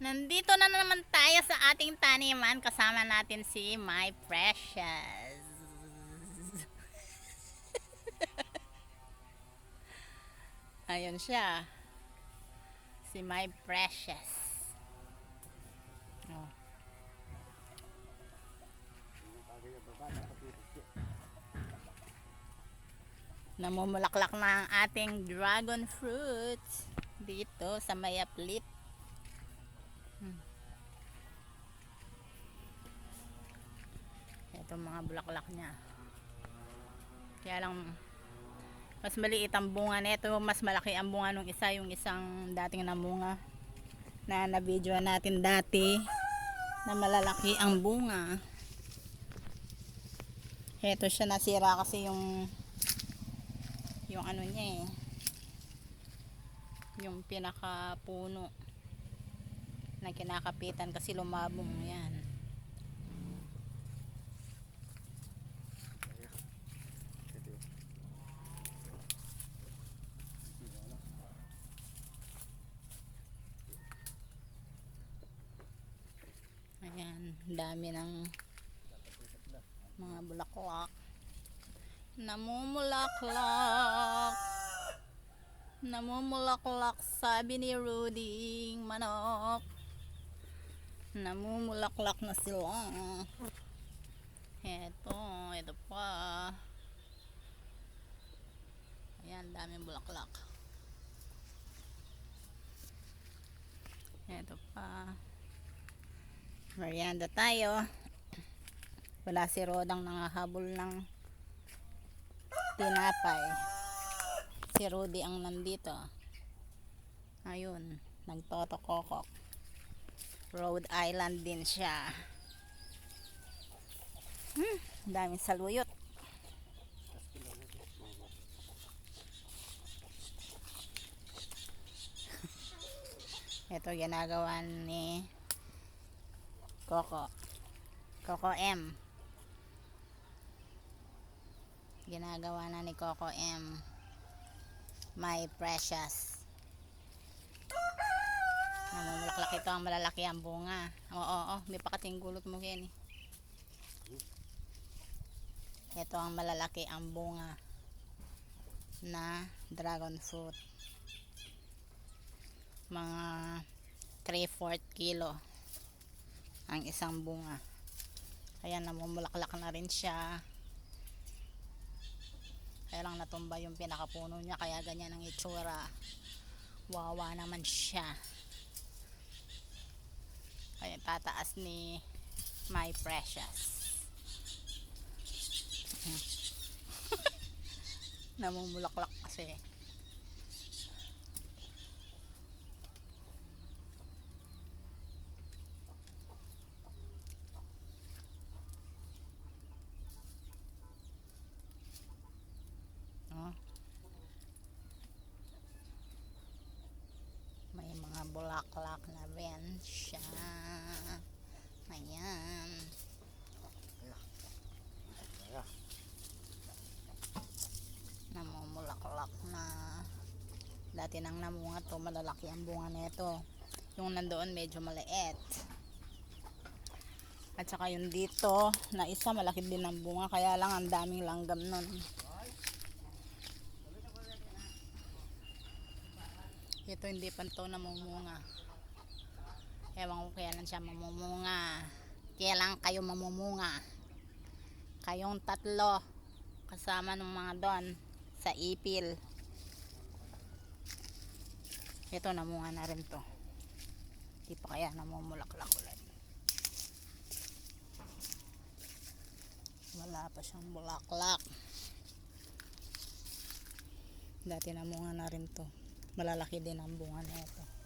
Nandito na naman tayo sa ating taniman. Kasama natin si My Precious. Ayun siya. Si My Precious. Oh. Namumulaklak na ang ating dragon fruit dito sa Mayaplit. Ito mga bulaklak niya. Kaya lang mas maliit ang bunga nito, mas malaki ang bunga nung isa, yung isang dating namunga na na-video natin dati na malalaki ang bunga. Ito siya nasira kasi yung yung ano niya eh yung pinaka puno na kinakapitan kasi lumabong yan ayan dami ng mga bulaklak. Namumulaklak. Namumulaklak sabi ni Rudy manok. Namumulaklak na sila. Eto ito pa. Ayan daming bulaklak. Eto pa merienda tayo. Wala si Rodang nangahabol ng tinapay. Si Rudy ang nandito. Ayun nagtotokokok. Rhode Island din siya. Hmm, daming saluyot. Ito ginagawa ni Coco. Coco M. Ginagawa na ni Coco M. My precious. Namumulaklak ito ang malalaki ang bunga. Oo oo may pakating gulot mo yan eh ito ang malalaki ang bunga na dragon fruit. Mga 3-4 kilo ang isang bunga. Kaya namumulaklak na rin siya. Kaya lang natumba yung pinakapuno niya kaya ganyan ang itsura. Wawa naman siya. Kaya tataas ni my precious. Namumulaklak kasi Oh. May mga bulaklak na rin siya. Ayan. Namumulaklak na. Dati nang namunga to, malalaki ang bunga nito. Yung nandoon medyo maliit. At saka yung dito, na isa malaki din ang bunga. Kaya lang ang daming langgam nun. Ito hindi pa to namumunga. Ewan ko kailan siya mamumunga. Kailan kayo mamumunga. Kayong tatlo. Kasama ng mga doon. Sa ipil. Ito namunga na rin to. Hindi pa kaya namumulaklak ulit. Wala pa siyang bulaklak. Dati namunga na rin to malalaki din ang bunga nito.